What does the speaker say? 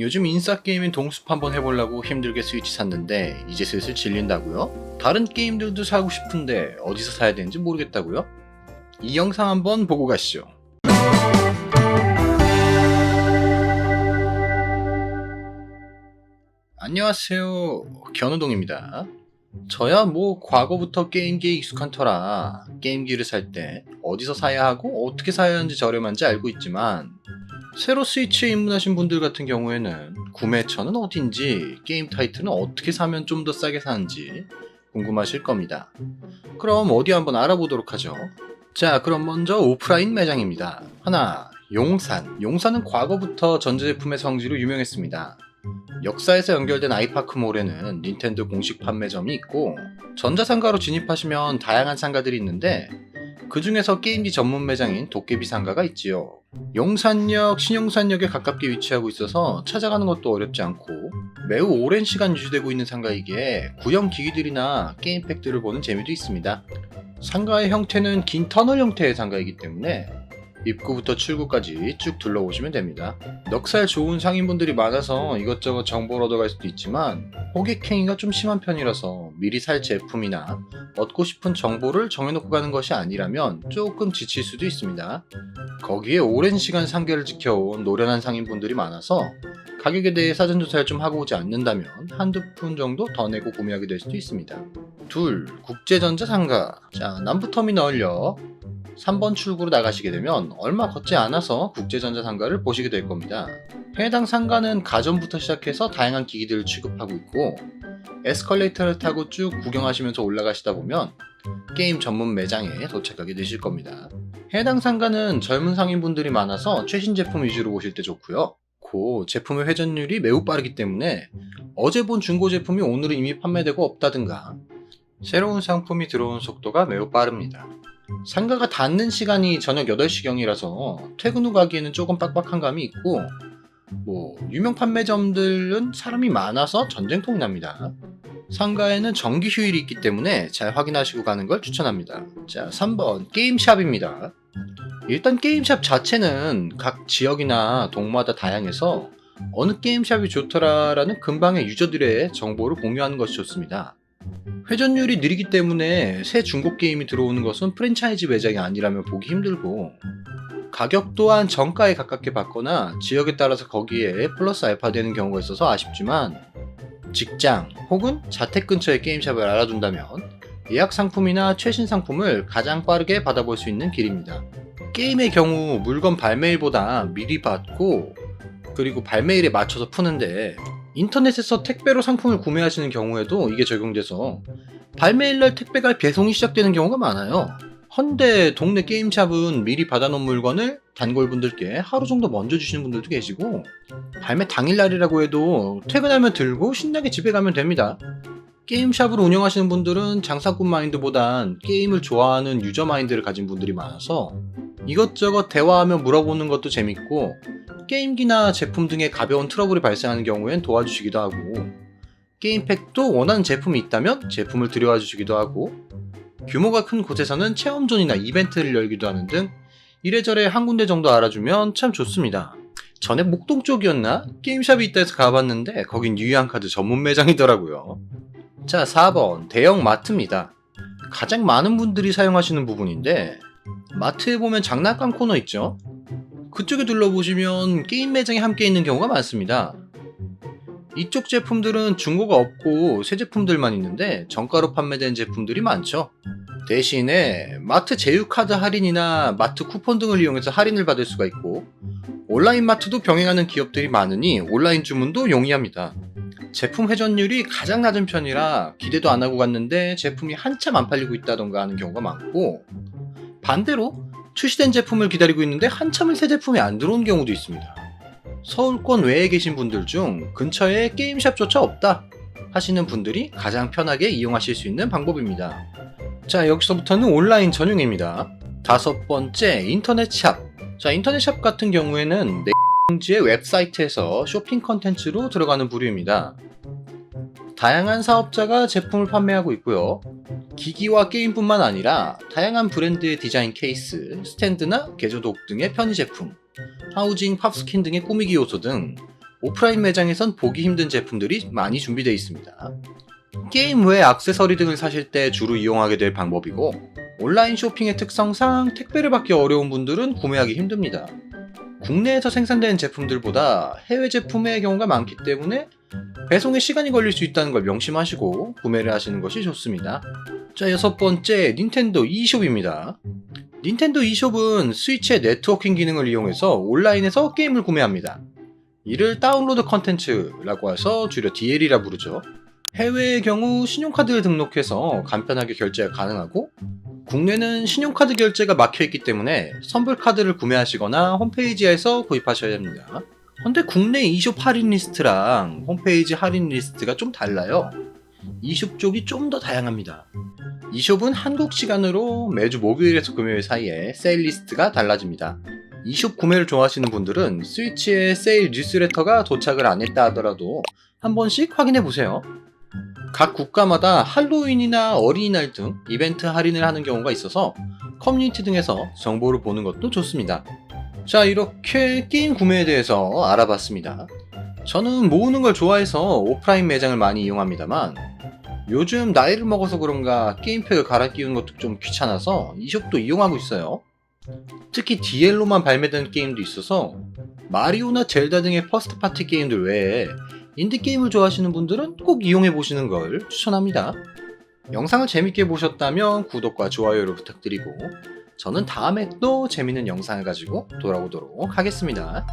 요즘 인싸게임인 동숲 한번 해보려고 힘들게 스위치 샀는데 이제 슬슬 질린다고요? 다른 게임들도 사고 싶은데 어디서 사야 되는지 모르겠다고요? 이 영상 한번 보고 가시죠. 안녕하세요. 견우동입니다. 저야 뭐 과거부터 게임기에 익숙한 터라 게임기를 살 때 어디서 사야 하고 어떻게 사야 하는지 저렴한지 알고 있지만 새로 스위치에 입문하신 분들 같은 경우에는 구매처는 어딘지 게임 타이틀은 어떻게 사면 좀 더 싸게 사는지 궁금하실 겁니다. 그럼 어디 한번 알아보도록 하죠. 자, 그럼 먼저 오프라인 매장입니다. 하나, 용산. 용산은 과거부터 전자제품의 성지로 유명했습니다. 역사에서 연결된 아이파크몰에는 닌텐도 공식 판매점이 있고 전자상가로 진입하시면 다양한 상가들이 있는데 그 중에서 게임기 전문 매장인 도깨비 상가가 있지요. 용산역, 신용산역에 가깝게 위치하고 있어서 찾아가는 것도 어렵지 않고 매우 오랜 시간 유지되고 있는 상가이기에 구형 기기들이나 게임팩들을 보는 재미도 있습니다. 상가의 형태는 긴 터널 형태의 상가이기 때문에 입구부터 출구까지 쭉 둘러보시면 됩니다. 넉살 좋은 상인분들이 많아서 이것저것 정보를 얻어갈 수도 있지만 호객행위가 좀 심한 편이라서 미리 살 제품이나 얻고 싶은 정보를 정해놓고 가는 것이 아니라면 조금 지칠 수도 있습니다. 거기에 오랜 시간 상계를 지켜온 노련한 상인분들이 많아서 가격에 대해 사전조사를 좀 하고 오지 않는다면 한두 푼 정도 더 내고 구매하게 될 수도 있습니다. 둘, 국제전자 상가. 자, 남부터미널역 3번 출구로 나가시게 되면 얼마 걷지 않아서 국제전자 상가를 보시게 될 겁니다. 해당 상가는 가전부터 시작해서 다양한 기기들을 취급하고 있고 에스컬레이터를 타고 쭉 구경하시면서 올라가시다 보면 게임 전문 매장에 도착하게 되실 겁니다. 해당 상가는 젊은 상인분들이 많아서 최신 제품 위주로 보실 때 좋고요. 고 제품의 회전율이 매우 빠르기 때문에 어제 본 중고 제품이 오늘은 이미 판매되고 없다든가 새로운 상품이 들어오는 속도가 매우 빠릅니다. 상가가 닫는 시간이 저녁 8시경이라서 퇴근 후 가기에는 조금 빡빡한 감이 있고 뭐 유명 판매점들은 사람이 많아서 전쟁통이 납니다. 상가에는 정기 휴일이 있기 때문에 잘 확인하시고 가는 걸 추천합니다. 자, 3번 게임샵입니다. 일단 게임샵 자체는 각 지역이나 동마다 다양해서 어느 게임샵이 좋더라라는 근방의 유저들의 정보를 공유하는 것이 좋습니다. 회전율이 느리기 때문에 새 중고 게임이 들어오는 것은 프랜차이즈 매장이 아니라면 보기 힘들고 가격 또한 정가에 가깝게 받거나 지역에 따라서 거기에 플러스 알파 되는 경우가 있어서 아쉽지만 직장 혹은 자택 근처의 게임샵을 알아둔다면 예약 상품이나 최신 상품을 가장 빠르게 받아볼 수 있는 길입니다. 게임의 경우 물건 발매일보다 미리 받고 그리고 발매일에 맞춰서 푸는데 인터넷에서 택배로 상품을 구매하시는 경우에도 이게 적용돼서 발매일날 택배가 배송이 시작되는 경우가 많아요. 헌데 동네 게임샵은 미리 받아놓은 물건을 단골분들께 하루 정도 먼저 주시는 분들도 계시고 발매 당일날이라고 해도 퇴근하면 들고 신나게 집에 가면 됩니다. 게임샵을 운영하시는 분들은 장사꾼 마인드보단 게임을 좋아하는 유저 마인드를 가진 분들이 많아서 이것저것 대화하며 물어보는 것도 재밌고 게임기나 제품 등의 가벼운 트러블이 발생하는 경우엔 도와주시기도 하고 게임팩도 원하는 제품이 있다면 제품을 들여와 주시기도 하고 규모가 큰 곳에서는 체험존이나 이벤트를 열기도 하는 등 이래저래 한 군데 정도 알아주면 참 좋습니다. 전에 목동 쪽이었나? 게임샵이 있다 해서 가봤는데 거긴 유희한 카드 전문 매장이더라고요. 자 4번 대형 마트입니다. 가장 많은 분들이 사용하시는 부분인데 마트에 보면 장난감 코너 있죠? 그쪽에 둘러보시면 게임 매장이 함께 있는 경우가 많습니다. 이쪽 제품들은 중고가 없고 새 제품들만 있는데 정가로 판매된 제품들이 많죠. 대신에 마트 제휴카드 할인이나 마트 쿠폰 등을 이용해서 할인을 받을 수가 있고 온라인 마트도 병행하는 기업들이 많으니 온라인 주문도 용이합니다. 제품 회전율이 가장 낮은 편이라 기대도 안 하고 갔는데 제품이 한참 안 팔리고 있다던가 하는 경우가 많고 반대로 출시된 제품을 기다리고 있는데 한참을 새 제품이 안 들어온 경우도 있습니다. 서울권 외에 계신 분들 중 근처에 게임샵조차 없다 하시는 분들이 가장 편하게 이용하실 수 있는 방법입니다. 자, 여기서부터는 온라인 전용입니다. 다섯 번째, 인터넷 샵. 자, 인터넷 샵 같은 경우에는 내지의 웹사이트에서 쇼핑 컨텐츠로 들어가는 부류입니다. 다양한 사업자가 제품을 판매하고 있고요. 기기와 게임뿐만 아니라 다양한 브랜드의 디자인 케이스, 스탠드나 개조독 등의 편의 제품, 하우징, 팝스킨 등의 꾸미기 요소 등 오프라인 매장에선 보기 힘든 제품들이 많이 준비되어 있습니다. 게임 외 액세서리 등을 사실 때 주로 이용하게 될 방법이고 온라인 쇼핑의 특성상 택배를 받기 어려운 분들은 구매하기 힘듭니다. 국내에서 생산되는 제품들보다 해외 제품의 경우가 많기 때문에 배송에 시간이 걸릴 수 있다는 걸 명심하시고 구매를 하시는 것이 좋습니다. 자, 여섯 번째, 닌텐도 e숍입니다. 닌텐도 e숍은 스위치의 네트워킹 기능을 이용해서 온라인에서 게임을 구매합니다. 이를 다운로드 컨텐츠라고 해서 줄여 DL이라 부르죠. 해외의 경우 신용카드를 등록해서 간편하게 결제가 가능하고 국내는 신용카드 결제가 막혀있기 때문에 선불카드를 구매하시거나 홈페이지에서 구입하셔야 합니다. 근데 국내 e숍 할인 리스트랑 홈페이지 할인 리스트가 좀 달라요. E숍 쪽이 좀 더 다양합니다. e숍은 한국 시간으로 매주 목요일에서 금요일 사이에 세일 리스트가 달라집니다. e숍 구매를 좋아하시는 분들은 스위치에 세일 뉴스레터가 도착을 안 했다 하더라도 한 번씩 확인해 보세요. 각 국가마다 할로윈이나 어린이날 등 이벤트 할인을 하는 경우가 있어서 커뮤니티 등에서 정보를 보는 것도 좋습니다. 자, 이렇게 게임 구매에 대해서 알아봤습니다. 저는 모으는 걸 좋아해서 오프라인 매장을 많이 이용합니다만 요즘 나이를 먹어서 그런가 게임팩을 갈아 끼우는 것도 좀 귀찮아서 이숍도 이용하고 있어요. 특히 DL로만 발매된 게임도 있어서 마리오나 젤다 등의 퍼스트 파티 게임들 외에 인디게임을 좋아하시는 분들은 꼭 이용해 보시는 걸 추천합니다. 영상을 재밌게 보셨다면 구독과 좋아요를 부탁드리고 저는 다음에 또 재밌는 영상을 가지고 돌아오도록 하겠습니다.